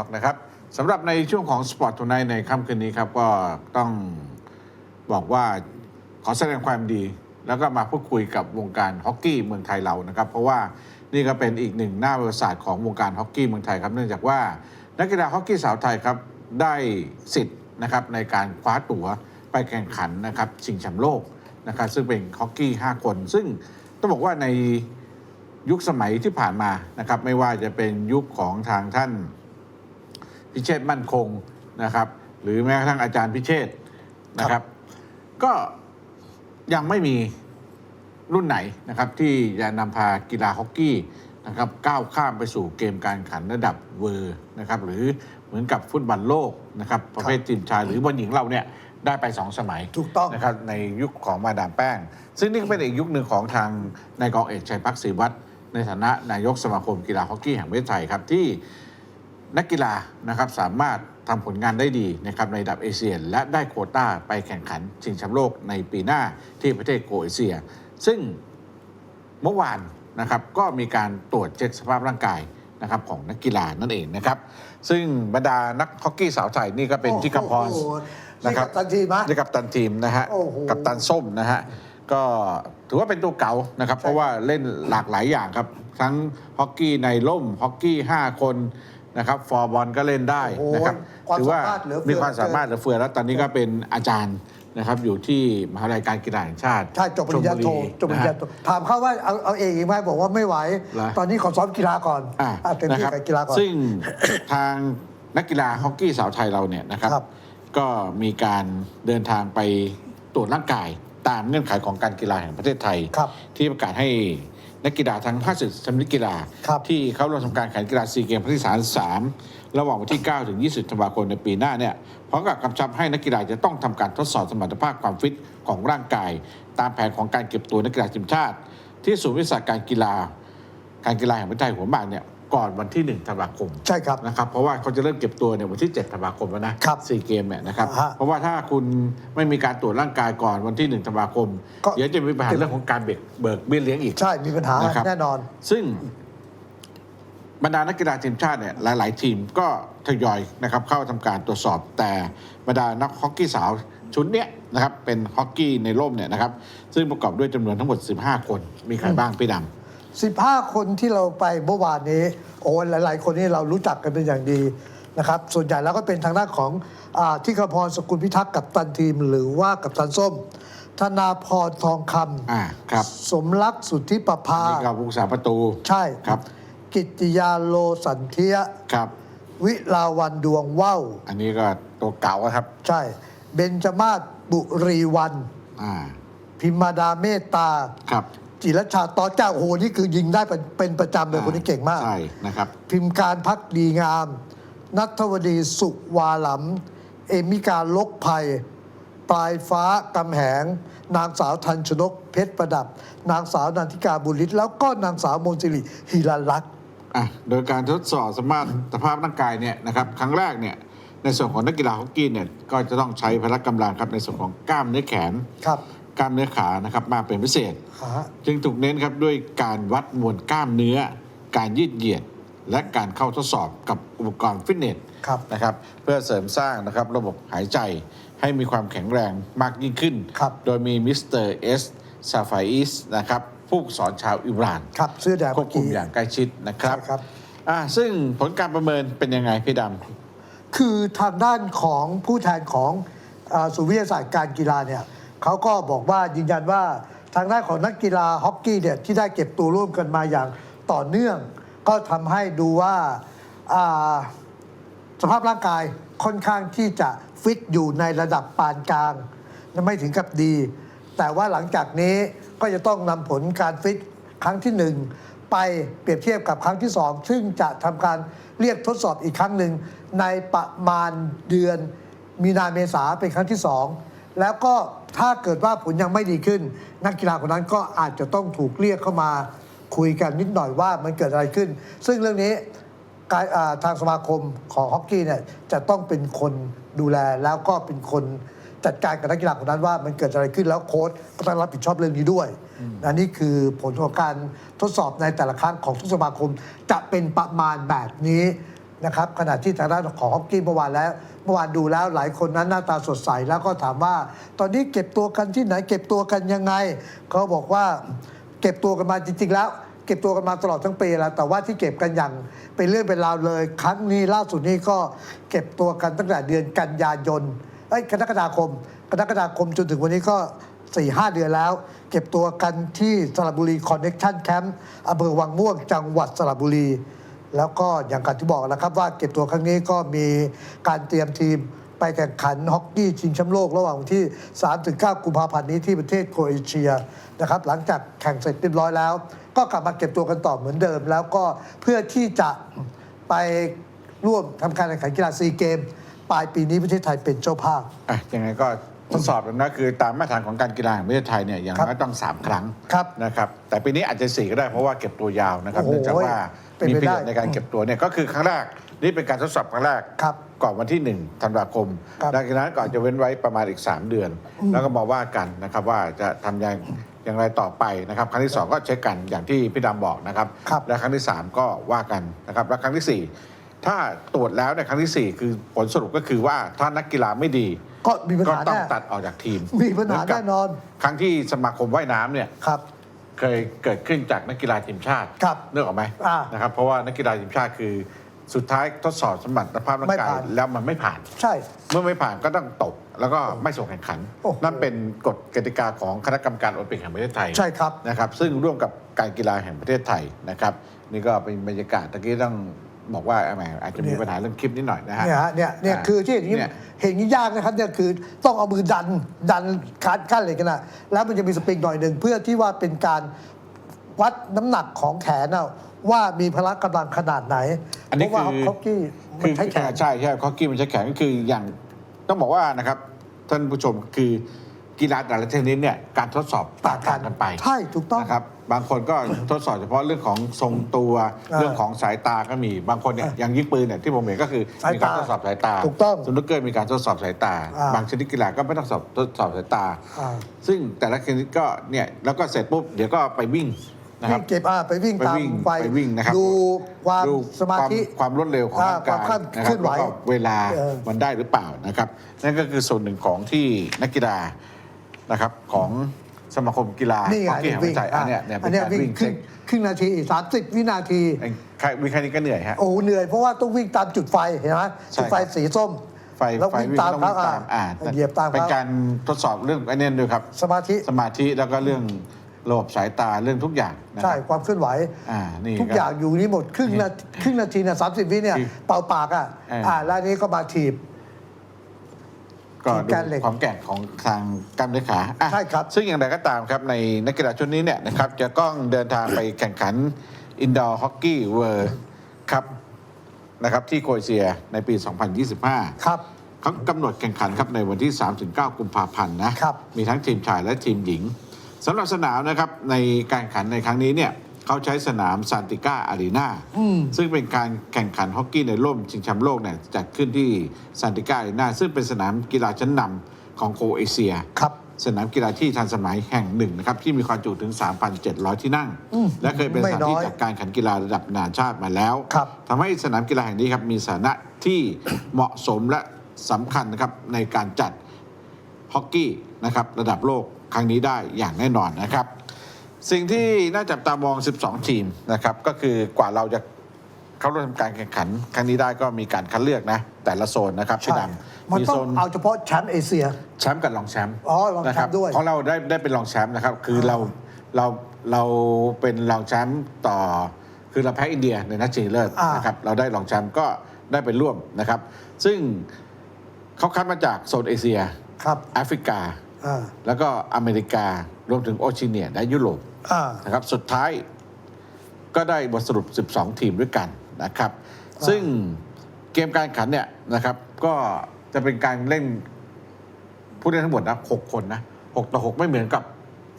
อกนะครับสำหรับในช่วงของสปอร์ตทูไนในค่ำคืนนี้ครับก็ต้องบอกว่าขอแสดงความดี แล้วก็มาพูดคุยกับวงการฮอกกี้เมืองไทยเรานะครับ เพราะว่านี่ก็เป็นอีกหนึ่งหน้าประวัติศาสตร์ของวงการฮอกกี้เมืองไทยครับ เนื่องจากว่านักกีฬาฮอกกี้สาวไทยครับได้สิทธิ์นะครับในการคว้าตั๋วไปแข่งขันนะครับชิงแชมป์โลกนะครับซึ่งเป็นฮอกกี้ 5 คน ซึ่งต้องบอกว่าในยุคสมัยที่ผ่านมานะครับไม่ว่าจะเป็นยุคของทางท่าน พิเชษฐ์มั่นคงนะครับ หรือแม้กระทั่งอาจารย์พิเชษฐ์นะครับ ก็ยังไม่มีรุ่นไหนนะครับ ที่จะนำพากีฬาฮอกกี้นะครับก้าวข้ามไปสู่เกมการแข่งขันระดับเวอร์นะครับ หรือเหมือนกับฟุตบอลโลกนะครับ ประเภททีมชายหรือบอลหญิงเราเนี่ยได้ไปสองสมัยถูกต้องนะครับในยุคของมาดามแป้ง ซึ่งนี่ก็เป็นอีกยุคหนึ่งของทางนายกองเอกชัยพักศรีวัฒน์ในฐานะนายกสมาคมกีฬาฮอกกี้แห่งประเทศไทยครับที่ นักกีฬานะครับสามารถทำผลงานได้ดีนะครับในระดับเอเชีย และได้โควต้าไปแข่งขันชิงแชมป์โลกในปีหน้าที่ประเทศโครเอเชีย ซึ่งเมื่อวานนะครับก็มีการตรวจเช็คสภาพร่างกายนะครับของนักกีฬานั่นเองนะครับ ซึ่งบรรดานักฮอกกี้สาวไทยนี่ก็เป็นที่กำพรโอ้โหนะครับนี่กัปตันทีมนะนี่กับตันทีมนะฮะโอ้โหกับตันส้มนะฮะก็ถือว่าเป็นตัวเก่านะครับใช่เพราะว่าเล่นหลากหลายอย่างครับ ทั้งฮอกกี้ในร่มฮอกกี้ 5 คน นะครับฟอร์บอลก็เล่นได้โอ้โหนะครับความถืว่าสามารถเหลือเฟือมีความสามารถเหลือเฟือแล้วตอนนี้ก็เป็นอาจารย์นะครับอยู่ที่มหาวิทยาลัยการกีฬาแห่งชาติใช่จบปริญญาโทชลบุจบปริญญานะโทฮะถามเขาว่าเอาเอาเองอีกไหมบอกว่าไม่ไหวเหรอตอนนี้ขอซ้อมกีฬาก่อนอ่าอะเต็มที่นะครับกับกีฬาก่อนซึ่งทางนักกีฬาฮอกกี้สาวไทยเราเนี่ยนะครับครับ ก็มีการเดินทางไปตรวจร่างกายตามเงื่อนไขของการกีฬาแห่งประเทศไทยครับที่ประกาศให้ นักกีฬาทั้ง50ชนิดกีฬา ครับ ที่เข้าร่วมทำการแข่งกีฬาซีเกมครั้งที่33ระหว่างวันที่ 9 ถึง 20ธันวาคมในปีหน้าเนี่ยพร้อมกับกำชับให้นักกีฬาจะต้องทำการทดสอบสมรรถภาพความฟิตของร่างกาย ตามแผนของการเก็บตัวนักกีฬาทีมชาติ ที่ศูนย์วิทยาศาสตร์การกีฬา การกีฬาแห่งประเทศไทยหัวหมากเนี่ย ก่อนวันที่ 1 ธันวาคมใช่ครับ นะครับ เพราะว่าเขาจะเริ่มเก็บตัวเนี่ยวันที่ 7 ธันวาคมแล้วนะครับซีเกมเนี่ยนะครับ อ่าฮะเพราะว่าถ้าคุณไม่มีการตรวจร่างกายก่อนวันที่ 1 ธันวาคม ก็ เดี๋ยวจะมีปัญหาเรื่องของการเบิกเบิกเบี้ยเลี้ยงอีก ใช่มีปัญหานะครับ แน่นอน ซึ่งบรรดานักกีฬาทีมชาติเนี่ยหลาย ๆ ทีมก็ทยอยนะครับเข้าทำการตรวจสอบแต่บรรดานักฮอกกี้สาวชุดเนี้ยนะครับเป็นฮอกกี้ในร่มเนี่ยนะครับซึ่งประกอบด้วยจำนวนทั้งหมด 15 คนมีใครบ้างพี่ดำ 15 คนที่เราไปเมื่อวานนี้ โอ้หลาย ๆ คนนี่เรารู้จักกันเป็นอย่างดีนะครับ ส่วนใหญ่แล้วก็เป็นทางด้านของอาที่คพรสกุลพิทักษ์กับตันทีม หรือว่ากับตันส้ม ธนาพรทองคอ่าครับำสมรักสุทธิประภา นี่ก็ผู้สาประตู ใช่ครับ กิตติยาโลสันเทีย ครับ วิลาวันดวงว่าวอันนี้ก็ตัวเก่าอะครับ ใช่ เบญจมาศบุรีวัน อ่า พิมมาดาเมตตา ครับ จิรชาตอเจ้าโอ้โหนี่คือยิงได้เป็นเป็นประจำเลยคนนี้เก่งมาก ใช่นะครับ พิมพ์การพักดีงาม นัทวดีสุวาหลำเอมิการลกภัย ปลายฟ้ากำแหง นางสาวทันชนกเพชรประดับ นางสาวนันทิกาบุริศแล้วก็นางสาวมนสิริฮิรันลักษณ์อะโดยการทดสอบสมรรถภาพร่างกายเนี่ยนะครับครั้งแรกเนี่ยในส่วนของนักกีฬาฮอกกี้เนี่ยก็จะต้องใช้พละกำลังครับในส่วนของกล้ามเนื้อแขนครับ กล้ามเนื้อขานะครับมากเป็นพิเศษอ่าฮะจึงถูกเน้นครับด้วยการวัดมวลกล้ามเนื้อ การยืดเหยียด และการเข้าทดสอบกับอุปกรณ์ฟิตเนสครับ นะครับเพื่อเสริมสร้างนะครับระบบหายใจให้มีความแข็งแรงมากยิ่งขึ้น ครับ โดยมีมิสเตอร์เอสซาฟาอิสนะครับผู้สอนชาวอิหร่าน ครับเสื้อแดงควเมื่บอคุมกี้ อย่างใกล้ชิดนะครับใช่ครับ อ่าซึ่งผลการประเมินเป็นยังไงพี่ดคือทางด้านของผู้แทนของอาศูนย์วิทยาศาสตร์การกีฬาเนี่ย เขาก็บอกว่ายืนยันว่าทางด้านของนักกีฬาฮอกกี้เนี่ยที่ได้เก็บตัวร่วมกันมาอย่างต่อเนื่อง ก็ทำให้ดูว่าอ่าสภาพร่างกายค่อนข้างที่จะฟิตอยู่ในระดับปานกลางไม่ถึงกับดี แต่ว่าหลังจากนี้ก็จะต้องนำผลการฟิตครั้งที่หนึ่งไปเปรียบเทียบกับครั้งที่สองซึ่งจะทำการเรียกทดสอบอีกครั้งหนึ่งในประมาณเดือนมีนาเมษาเป็นครั้งที่สอง แล้วก็ถ้าเกิดว่าผลยังไม่ดีขึ้น นักกีฬาคนนั้นก็อาจจะต้องถูกเรียกเข้ามาคุยกันนิดหน่อยว่ามันเกิดอะไรขึ้น ซึ่งเรื่องนี้การทางสมาคมของฮอกกี้เนี่ยจะต้องเป็นคนดูแลแล้วก็เป็นคนจัดการกับนักกีฬาคนนั้นว่ามันเกิดอะไรขึ้นแล้วโค้ชก็ต้องรับผิดชอบเรื่องนี้ด้วย อันนี้คือผลของการทดสอบในแต่ละครั้งของทุกสมาคมจะเป็นประมาณแบบนี้ นะครับขณะที่ทางด้านของฮอกกี้เมื่อวานแล้วเมื่อวานดูแล้วหลายคนนั้นหน้าตาสดใสแล้วก็ถามว่า ตอนนี้เก็บตัวกันที่ไหน เก็บตัวกันยังไงเขาบอกว่าเก็บตัวกันมาจริง ๆ แล้ว เก็บตัวกันมาตลอดทั้งปีแล้ว แต่ว่าที่เก็บกันอย่างเป็นเรื่องเป็นราวเลย ครั้งนี้ล่าสุดนี้ก็เก็บตัวกันตั้งแต่เดือนกันยายนเอ้ยกรกฎาคมกรกฎาคมจนถึงวันนี้ก็4ี่หเดือนแล้ว เก็บตัวกันที่สระบุรีคอนเน็กชันแคมป์อำเภอวังม่วงจังหวัดสระบุรี แล้วก็อย่างที่บอกนะครับว่าเก็บตัวครั้งนี้ก็มีการเตรียมทีมไปแข่งขันฮอกกี้ชิงแชมป์โลกระหว่างวันที่ 3-9 กุมภาพันธ์นี้ที่ประเทศโครเอเชียนะครับหลังจากแข่งเสร็จเรียบร้อยแล้ว ก็กลับมาเก็บตัวกันต่อเหมือนเดิม แล้วก็เพื่อที่จะไปร่วมทำการแข่งขันกีฬาซีเกม ปลายปีนี้ประเทศไทยเป็นเจ้าภาพอะยังไงก็ทดสอบกันนะคือตามมาตรฐานของการกีฬาแห่งประเทศไทยเนี่ยอย่างครับน้อยต้อง 3 ครั้งครับนะครับแต่ปีนี้อาจจะสี่ก็ได้เพราะว่าเก็บตัวยาวนะครับโอ้โหเนื่องจากว่า เป็นมีไปประได้โยชน์ในการเก็บตัวเนี่ยก็คือครั้งแรกนี่เป็นการทดสอบครั้งแรกครับก่อนวันที่1ธันวาคมครับหลังจากนั้นก็อาจจะเว้นไว้ประมาณอีก 3 เดือน แล้วก็มาว่ากันนะครับว่าจะทำอย่างอย่างไรต่อไปนะครับ ครั้งที่ 2 ก็เช็คกันอย่างที่พี่ดำบอกนะครับ ครับ และครั้งที่ 3 ก็ว่ากันนะครับและครั้งทีสี่ 4 ถ้าตรวจแล้วในยครั้งที่4 คือผลสรุปก็คือว่าถ้านักกีฬาไม่ดี ก็มีปัญก็หาต้องแน่ ตัดออกจากทีมมีปัญหาเหอกับแน่นอน ครั้งที่สมาคมว่ายน้ำเนี่ย ครับ เคยเกิดขึ้นจากนักกีฬาทีมชาติครับนึกออกไหมอ่านะครับเพราะว่านักกีฬาทีมชาติคือสุดท้ายทดสอบสมรรถภาพร่างไม่กายผ่าน แล้วมันไม่ผ่าน ใช่ เมื่อไม่ผ่านก็ต้องตก แล้วก็ไม่ส่งแข่งขัน โอ้โห นั่นเป็นกฎกติกาของคณะกรรมการโอลิมปิกแห่งประเทศไทย ใช่ครับ นะครับซึ่งร่วมกับการกีฬาแห่งประเทศไทยนะครับ นี่ก็เป็นบรรยากาศตะกี้ต้อง บอกว่าแหมอาจจะมีเนี่ยปัญหาเรื่องคลิปนิดหน่อยนะฮะเนี่ยฮะเนี่ยเนี่ยอ่าคือที่เห็นอย่างนี้เนี่ยเห็นอย่างนี้ยากนะครับเนี่ยคือต้องเอามือดันดันคันขั้นเหล็กกันนะแล้วมันจะมีสปริงหน่อยหนึ่งเพื่อที่ว่าเป็นการวัดน้ำหนักของแขนนะว่ามีพละกำลังขนาดไหนอันนี้เพราะว่าคือฮอกกี้มัคืนอใช้แขนใช่ใช่ฮอกกี้มันใช้แขนก็คืออย่างต้องบอกว่านะครับท่านผู้ชมคือ กีฬาแต่ละชนิดเนี่ยการทดสอบแตกต่างกันไปใช่ถูกต้อง นะครับบางคนก็ทดสอบเฉพาะเรื่องของทรงตัวอ่าเรื่องของสายตาก็มีบางคนเนี่ยอ่าอย่างยิงปืนเนี่ยที่ผมเห็นก็คือสายมีการตาทดสอบสายตาถูกต้องสนุกเกอร์มีการทดสอบสายตา อ่า บางชนิดกีฬาก็ไม่ต้องสอบทดสอบสายตา อ่าซึ่งแต่ละชนิดก็เนี่ยแล้วก็เสร็จปุ๊บเดี๋ยวก็ไปวิ่งนะครับวิ่งเก็บอ่าไปวิ่งไปตามวิ่งไปไปวิ่งนะครับ ดูความดูสมาธิ ความความรวดเร็วของอ่าร่างกายความนะเคลื่อนไหวแล้วก็เวลาเออ มันได้หรือเปล่านะครับ นั่นก็คือส่วนหนึ่งของที่นักกีฬา นะครับของสมาคมกีฬานี่ไงฮอกกี้แห่งประเทศไทยอันเนี้ยเนี่ยอัเป็นนเนี้ยการวิ่งวิ่งครึ่เช็งคครึ่งนาทีสามสิบวินาที ไอ้แค่วิ่งแค่นี้ก็เหนื่อยฮะ โอ้เหนื่อยเพราะว่าต้องวิ่งตามจุดไฟเห็นไหมใช่ จุดไฟครับสีส้มไฟแล้วไฟวิ่งวิ่งตามต้องเขาวิ่งตามอ่าเหยียบตามเป็นเขาการทดสอบเรื่องไอ้นี่ด้วยครับ สมาธิสมาธิแล้วก็เรื่องระบบสายตาเรื่องทุกอย่างนะคใช่รับความเคลื่อนไหว อ่านี่ทุกก็อย่างอยู่นี่หมดครึ่งนาทีครึ่งนาทีเนี่ยสามสิบวิเนี่ยคือเป่าปากอะเอออ่อ่าแล้วอันนี้ก็มาถีบ ก็ทีมดูการเหล็กความแกร่งของทางกล้ามเนื้อขาอะใช่ครับ ซึ่งอย่างไรก็ตามครับในนักกีฬาชุดนี้เนี่ยนะครับจะต้องเดินทางไปแข่งขันอินดอร์ฮอกกี้เวิร์ครับนะครับที่โครเอเชียในปี 2025 ครับเขากำหนดแข่งขันครับในวันที่ 3-9 กุมภาพันธ์นะครับ มีทั้งทีมชายและทีมหญิงสำหรับสนามนะครับในการแข่งขันในครั้งนี้เนี่ย เขาใช้สนามซานติก้าอารีนาอืมซึ่งเป็นการแข่งขันฮอกกี้ในร่มชิงแชมป์โลกเนี่ยจัดขึ้นที่ซานติก้าอารีนาซึ่งเป็นสนามกีฬาชั้นนำของโครเอเชียครับสนามกีฬาที่ทันสมัยแห่งหนึ่งนะครับที่มีความจุถึง 3,700 ที่นั่งอืมและเคยเป็นสถานที่ไม่น้อยจัดการแข่งขันกีฬาระดับนานาชาติมาแล้วครับทำให้สนามกีฬาแห่งนี้ครับมีสถานะที่เหมาะสมและสำคัญนะครับในการจัดฮอกกี้นะครับระดับโลกครั้งนี้ได้อย่างแน่นอนนะครับ สิ่งที่น่าจับตามอง 12 ทีมนะครับ ก็คือกว่าเราจะเข้าร่วมการแข่งขัน ครั้งนี้ได้ก็มีการคัดเลือกนะ แต่ละโซนนะครับพี่ใช่ดำมันมีต้อโซงนเอาเฉพาะแชมป์เอเชียแชมป์กับรองแชมป์อ๋อรองแชมป์นะครับด้วยของเราได้ได้เป็นรองแชมป์นะครับ คือเราเราเราเป็นรองแชมป์ต่อ คือเราแพ้อินเดียในนัดชิงเลิศอ่านนะครับเราได้รองแชมป์ก็ได้ไปร่วมนะครับ ซึ่งเขาคัดมาจากโซนเอเชียครับแอฟริกา อ่า แล้วก็อเมริการวมถึงโอเชียเนียและยุโรปอ่า นะครับสุดท้ายก็ได้บทสรุป 12 ทีมด้วยกันนะครับอ่าซึ่งเกมการแข่งขันเนี่ยนะครับ ก็จะเป็นการเล่นผู้เล่นทั้งหมดนะ6คนนะ6ต่อ 6 ไม่เหมือนกับ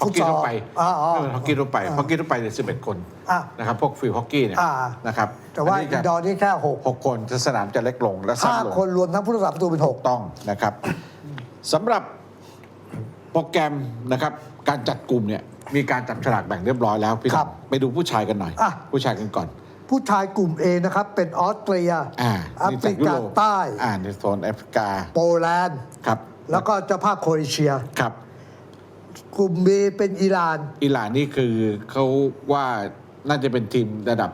ฮอกกี้ทั่วไปอ่าอ๋อไม่เหมือนฮอกกี้ทั่วไปอ่าฮอกกี้ทั่วไปเนี่ย11 คนอะนะครับพวกฟิลฮอกกี้เนี่ยอ่า นะครับแต่ว่าอันอินี้นจะดอร์นี่แค่หกหกคนจะสนามจะเล็กลงและสั้นห้าลง คนรวมทั้งผู้รักษาประตูเป็นหกต้องนะครับสำหรับ โปรแกรมนะครับการจัดกลุ่มเนี่ยมีการจับฉลากแบ่งเรียบร้อยแล้วพี่ครับไปดูผู้ชายกันหน่อย อะ ผู้ชายกันก่อน ผู้ชายกลุ่ม A นะครับ เป็นออสเตรียอ่าแอฟนี่ริจากยุกาโรปใต้ อ่าในโซนแอฟริกาโปแลนด์ ครับแล้วก็เจ้าภาพโครเอเชีย ครับ กลุ่ม B เป็นอิหร่าน อิหร่านนี่คือเขาว่าน่าจะเป็นทีมระดับ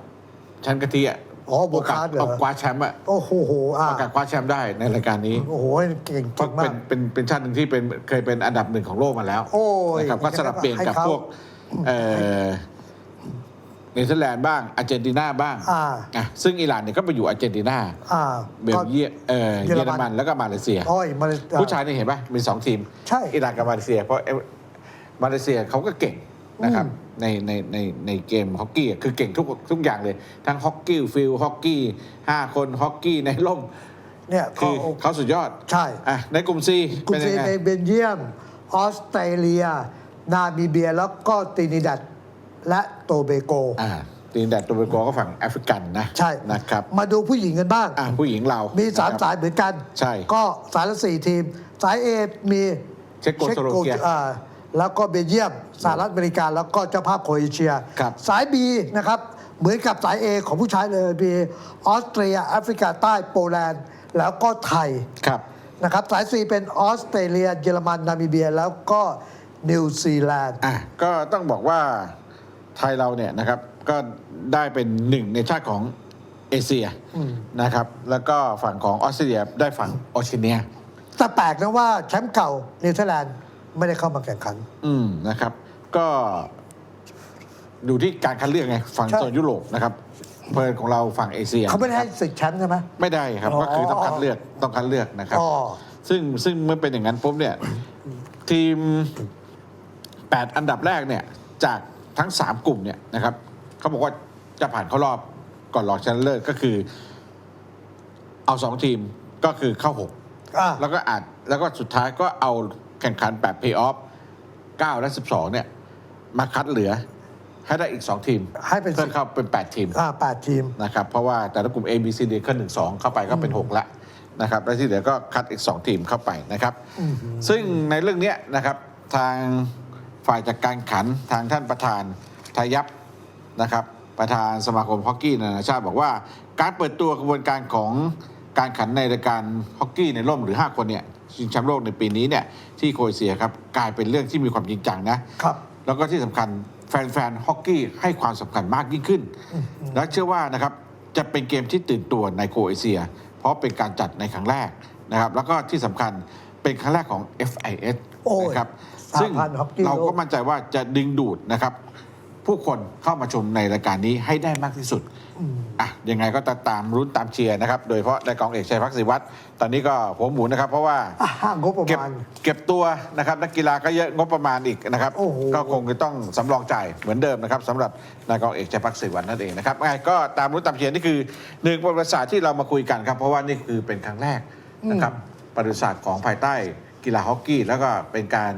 ชั้นกะทิอะ อ๋อโอกาสโบคาร์ดเหรอเอาคว้าแชมป์อะโอ้โหอ่าโอกาสคว้าแชมป์ได้ในรายการนี้ โอ้โหเก่งเพเก่ราะงมาเป็ก นเป็นเป็นชาติหนึ่งที่เป็นเคยเป็นอันดับหนึ่งของโลกมาแล้วโอ้ยนะครับก็สลับเปลี่ยนกับให้เขาพวกเอ่อเนเธอร์แลนด์บ้างอาร์เจนตินาบ้างอ่าอะซึ่งอิหร่านเนี่ยก็ไปอยู่อาร์เจนตินาอ่าเบลเยียมเอ่อเยอรมันเยอรมันแล้วก็มาเลเซีย โอ้ยมาเล ผู้ชายนี่เห็นปะมีสองทีมใช่ อิหร่านกับมาเลเซีย เพราะเอ่อมาเลเซียเขาก็เก่ง นะครับอืมในในในในเกมฮอกกี้อะคือเก่งทุกทุกอย่างเลย ทั้งฮอกกี้ฟิลฮอกกี้ห้าคนฮอกกี้ในร่มเนี่ยคือเขาเขาสุดยอดใช่อะในกลุ่มซีกลุ่เป็มนซียังไงในเบลเยียม ออสเตรเลีย นามิเบียแล้วก็ตรินิดัดและโตเบโกอ่าตีนแดดตัวเบโกก็ฝั่งแอฟริกันนะใช่นะครับ มาดูผู้หญิงกันบ้างอ่าผู้หญิงเรามีมีสามสายเหมือนกัน ใช่ ก็สายละสี่ทีม สายเอมีเช็กโกสโลวาเกียอ่า แล้วก็เบลเยียมสหรัฐอเมริกา แล้วก็เจ้าภาพโครเอเชีย ครับสายบีนะครับ เหมือนกับสายเอของผู้ชายเลยมีออสเตรียแอฟริกาใต้โปแลนด์ แล้วก็ไทยครับ นะครับสายซีเป็นออสเตรเลีย เยอรมันนามิเบีย แล้วก็นิวซีแลนด์ อะก็ต้องบอกว่าไทยเราเนี่ยนะครับก็ได้เป็นหนึ่งในชาติของเอเชียนะครับ แล้วก็ฝั่งของออสเตรเลียได้ฝั่งออเชียเนียแต่แปลกนะว่าแชมป์เก่าเนเธอร์แลนด์ ไม่ได้เข้ามาแข่งขัน อืมนะครับ ก็ดูที่การคัดเลือกไงฝั่งใช่ โซนยุโรปนะครับเพลินของเราฝั่งเอเชียเขาไม่ได้ให้สิทธิ์แชมป์ใช่ไหม ไม่ได้ครับ อ๋อ ก็คือต้องคัดเลือกต้องคัดเลือกนะครับ อ๋อ ซึ่งซึ่งเมื่อเป็นอย่างนั้นปุ๊บเนี่ย ทีม 8 อันดับแรกเนี่ย จากทั้ง 3 กลุ่มเนี่ยนะครับเขาบอกว่าจะผ่านเข้ารอบก่อนรองชนะเลิศก็คือ เอาสองทีมก็คือเข้าอะ6แล้วก็อาจแล้วก็สุดท้ายก็เอา แข่งขันแบบเพย์ออฟ9และ 12 เนี่ย มาคัดเหลือให้ได้อีก 2 ทีมให้เป็น เพื่อเข้าเป็น 8 ทีมอ่าแปดทีม นะครับ เพราะว่าแต่ละกลุ่ม A B C D ก็หนึ่งสองเข้าไปก็เป็น 6 ละนะครับแล้วที่เหลือก็คัดอีก 2 ทีมเข้าไปนะครับ ซึ่งในเรื่องเนี้ยนะครับทางฝ่ายจัดการขันทางท่านประธานทายับนะครับประธานสมาคมฮอกกี้นานาชาติบอกว่า การเปิดตัวกระบวนการของการขันในรายการฮอกกี้ในร่มหรือ 5 คนเนี่ย ชิงแชมป์โลกในปีนี้เนี่ยที่โครเอเชียครับกลายเป็นเรื่องที่มีความจริงจังนะครับ แล้วก็ที่สำคัญแฟนๆฮอกกี้ให้ความสำคัญมากยิ่งขึ้น และเชื่อว่านะครับจะเป็นเกมที่ตื่นตัวในโครเอเชีย เพราะเป็นการจัดในครั้งแรกนะครับ แล้วก็ที่สำคัญเป็นครั้งแรกของ FIS โอ้ยนะครับสหซึ่งพันธ์ฮอกกี้เราโลก็กมั่นใจว่าจะดึงดูดนะครับ ผู้คนเข้ามาชมในรายการนี้ให้ได้มากที่สุดอะยังไงก็ตามตามรุ้นตามเชียร์นะครับ โดยเฉพาะในกองเอกชัยพักศิวัตรตอนนี้ก็หัวหมุนนะครับ เพราะว่าอ่างบประเก็บมาณ เก็บตัวนะครับนักกีฬาก็เยอะงบประมาณอีกนะครับ โอ้โห ก็คงจะต้องสำรองจ่ายเหมือนเดิมนะครับสำหรับนายกองเอกชัยพักศิวันนั่นเองนะครับยังไงก็ตามรู้ตามเชียร์นี่คือหนึ่งประวัติศาสตร์ที่เรามาคุยกันครับ เพราะว่านี่คือเป็นครั้งแรกนะครับประวัติศาสตร์ของภายใต้กีฬาฮอกกี้ แล้วก็เป็นการ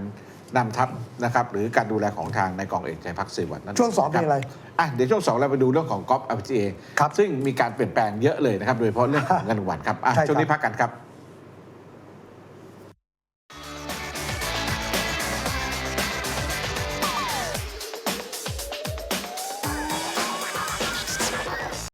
นำทัพนะครับหรือการดูแลของทางนายกองเอกชัยพักศิวันนั่นเช่วงสองคบมีอะไรอะเดี๋ยวช่วงสองเราไปดูเรื่องของกอล์ฟ LPGA ครับซึ่งมีการเปลี่ยนแปลงเยอะเลยนะครับ โดยเฉพาะเรื่องของเงินรางวัลครับอะใช่ครับช่วงนี้พักกันครับ